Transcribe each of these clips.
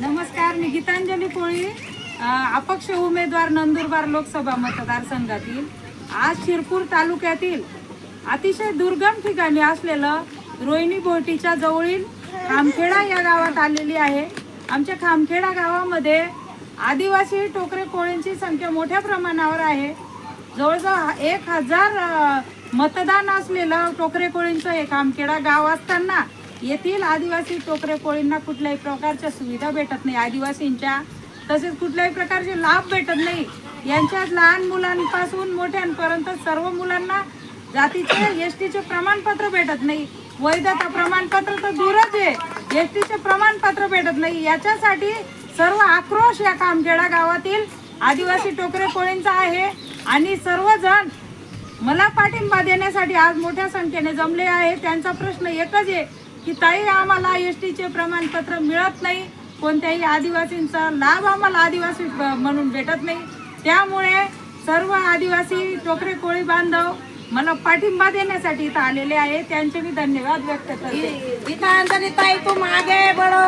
नमस्कार मी गीतांजली कोळी. अपक्ष उमेदवार नंदुरबार लोकसभा मतदारसंघातील. आज शिरपूर तालुक्यातील अतिशय दुर्गम ठिकाणी असलेलं रोहिणी बोटीच्या जवळील खामखेडा या गावात आलेली आहे. आमच्या खामखेडा गावामध्ये आदिवासी टोकरे कोळींची संख्या मोठ्या प्रमाणावर आहे. जवळजवळ एक हजार मतदान असलेलं टोकरे कोळींचं हे खामखेडा गाव असताना येथील आदिवासी टोकरे कोळींना कुठल्याही प्रकारच्या सुविधा भेटत नाही. आदिवासींच्या तसेच कुठल्याही प्रकारचे लाभ भेटत नाही. यांच्यात लहान मुलांपासून मोठ्यांपर्यंत सर्व मुलांना जातीचे एस टीचे प्रमाणपत्र भेटत नाही. वैधता प्रमाणपत्र तर दूरच आहे. एस टीचे प्रमाणपत्र भेटत नाही. याच्यासाठी सर्व आक्रोश या कामखेडा गावातील आदिवासी टोकरे कोळींचा आहे आणि सर्वजण मला पाठिंबा देण्यासाठी आज मोठ्या संख्येने जमले आहे. त्यांचा प्रश्न एकच आहे. की ताई आम्हाला एस टीचे प्रमाणपत्र मिळत नाही. कोणत्याही आदिवासींचा लाभ आम्हाला आदिवासी म्हणून भेटत नाही. त्यामुळे सर्व आदिवासी टोकरे कोळी बांधव मला पाठिंबा देण्यासाठी इथं आलेले आहे त्यांचे मी धन्यवाद व्यक्त करते. गीतांजलि ताई तुम आगे बढ़ो.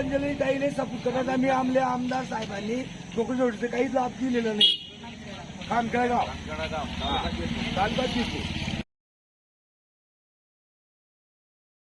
गीतांजली ताईने सपोर्ट करण्यात आम्ही आमल्या आमदार साहेबांनी कोकण काहीच लाभ दिलेला नाही. खामखेडा गाव. तालुका.